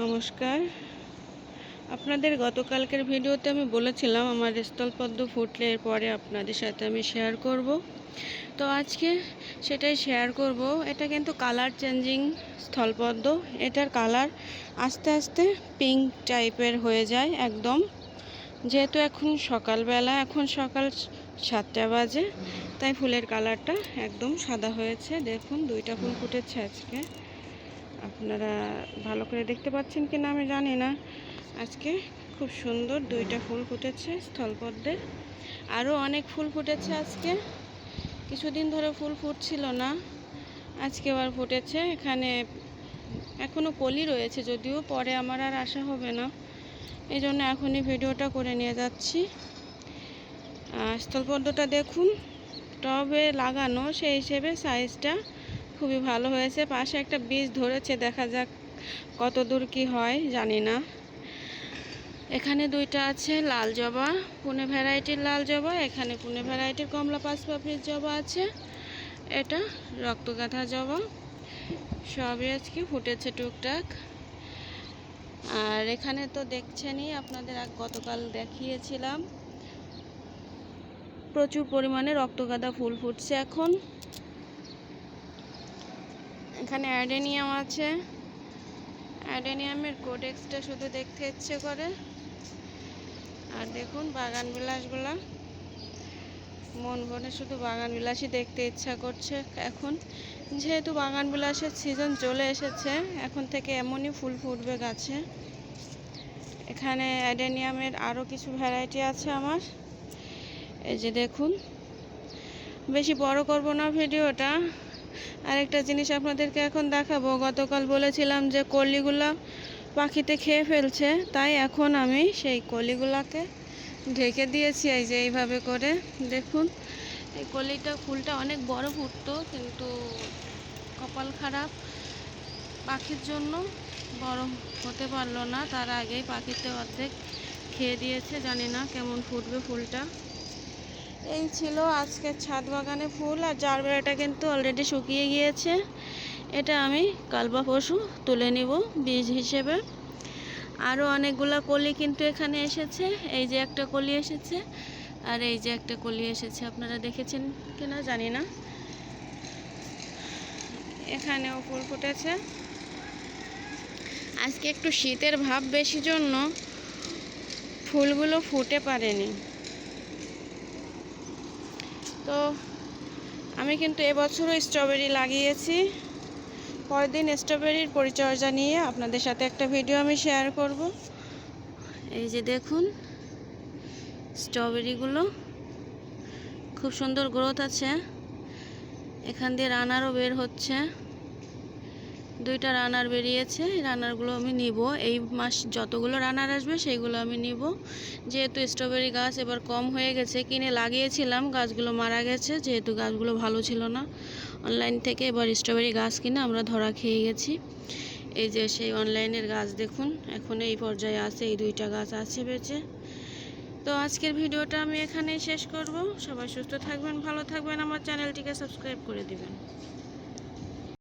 নমস্কার। আপনাদের গতকালকের ভিডিওতে আমি বলেছিলাম আমার স্থলপদ্ম ফুটলে পরে আপনাদের সাথে আমি শেয়ার করব। তো আজকে সেটাই শেয়ার করব। এটা কিন্তু কালার চেঞ্জিং স্থলপদ্ম। এটার কালার আস্তে আস্তে পিঙ্ক টাইপের হয়ে যায় একদম। যেহেতু এখন সকালবেলা, এখন সকাল সাতটা বাজে, তাই ফুলের কালারটা একদম সাদা হয়েছে। দেখুন, দুইটা ফুল ফুটেছে আজকে। আপনারা ভালো করে দেখতে পাচ্ছেন কি না আমি জানি না। আজকে খুব সুন্দর দুইটা ফুল ফুটেছে স্থলপদ্মের আরও অনেক ফুল ফুটেছে আজকে। কিছুদিন ধরে ফুল ফুটছিল না। আজকে আবার ফুটেছে। এখানে এখনও কলি রয়েছে যদিও, পরে আমার আর আসা হবে না। এই জন্য এখনই ভিডিওটা করে নিয়ে যাচ্ছি। স্থলপদ্মটা দেখুন, টবে লাগানো সেই হিসেবে সাইজটা খুবই ভালো হয়েছে। পাশে একটা বীজ ধরেছে, দেখা যাক কত দূর কি হয়, জানি না। এখানে দুইটা আছে, লাল জবা, পুনে ভ্যারাইটির লাল জবা, এখানে পুনে ভ্যারাইটির কমলা পাঁচ পাপড়ির জবা আছে। এটা রক্তগাথা জবা। সবই আজকে ফুটেছে টুকটাক। আর এখানে তো দেখছেনই, আপনাদের গতকাল দেখিয়েছিলাম। প্রচুর পরিমাণে রক্তগাঁদা ফুল ফুটছে এখন। এখানে অ্যাডেনিয়াম আছে। অ্যাডেনিয়ামের কোডেক্সটা শুধু দেখতে ইচ্ছে করে। আর দেখুন বাগান বিলাসগুলা। মন মনে শুধু বাগান বিলাসই দেখতে ইচ্ছা করছে। এখন যেহেতু বাগান বিলাসের সিজন চলে এসেছে, এখন থেকে এমনই ফুল ফুটবে গাছে। এখানে অ্যাডেনিয়ামের আরও কিছু ভ্যারাইটি আছে আমার। এই যে দেখুন। বেশি বড় করব না ভিডিওটা। আরেকটা জিনিস আপনাদেরকে এখন দেখাবো। গতকাল বলেছিলাম যে কলিগুলা পাখিতে খেয়ে ফেলছে, তাই এখন আমি সেই কলিগুলাকে ঢেকে দিয়েছি এই যে এইভাবে করে। দেখুন, এই কলিটা ফুলটা অনেক বড় ফুটতো, কিন্তু কপাল খারাপ। পাখির জন্য বড় হতে পারল না, তার আগেই পাখিতে অর্ধেক খেয়ে দিয়েছে, জানি না কেমন ফুটবে ফুলটা। এই ছিল আজকের ছাদ বাগানে ফুল আর জারবেরাটা কিন্তু অলরেডি শুকিয়ে গিয়েছে। এটা আমি কাল বা পশু তুলে নিব বীজ হিসেবে। আরও অনেকগুলো কলি কিন্তু এখানে এসেছে। এই যে একটা কলি এসেছে আর এই যে একটা কলি এসেছে। আপনারা দেখেছেন কিনা জানি না। এখানেও ফুল ফুটেছে। আজকে একটু শীতের ভাব বেশি জন্য ফুলগুলো ফুটে পারেনি। তো আমি কিন্তু এবছরও স্ট্রবেরি লাগিয়েছি। পরের দিন স্ট্রবেরির পরিচর্যা নিয়ে আপনাদের সাথে একটা ভিডিও আমি শেয়ার করব। এই যে দেখুন স্ট্রবেরিগুলো খুব সুন্দর গ্রোথ আছে। এখান দিয়ে রানারও বের হচ্ছে। দুইটা রানার বেরিয়েছে রানারগুলো আমি নিব। এই মাস যতগুলো রানার আসবে সেইগুলো আমি নিব। যেহেতু স্ট্রবেরি গাছ এবার কম হয়ে গেছে, কিনে লাগিয়েছিলাম, গাছগুলো মারা গেছে, যেহেতু গাছগুলো ভালো ছিল না। অনলাইন থেকে এবার স্ট্রবেরি গাছ কিনে আমরা ধরা খেয়ে গেছি। এই যে সেই অনলাইনের গাছ দেখুন, এখন এই পর্যায়ে আছে, এই দুইটা গাছ আছে বেঁচে। তো আজকের ভিডিওটা আমি এখানেই শেষ করব। সবাই সুস্থ থাকবেন, ভালো থাকবেন, আমার চ্যানেলটিকে সাবস্ক্রাইব করে দিবেন।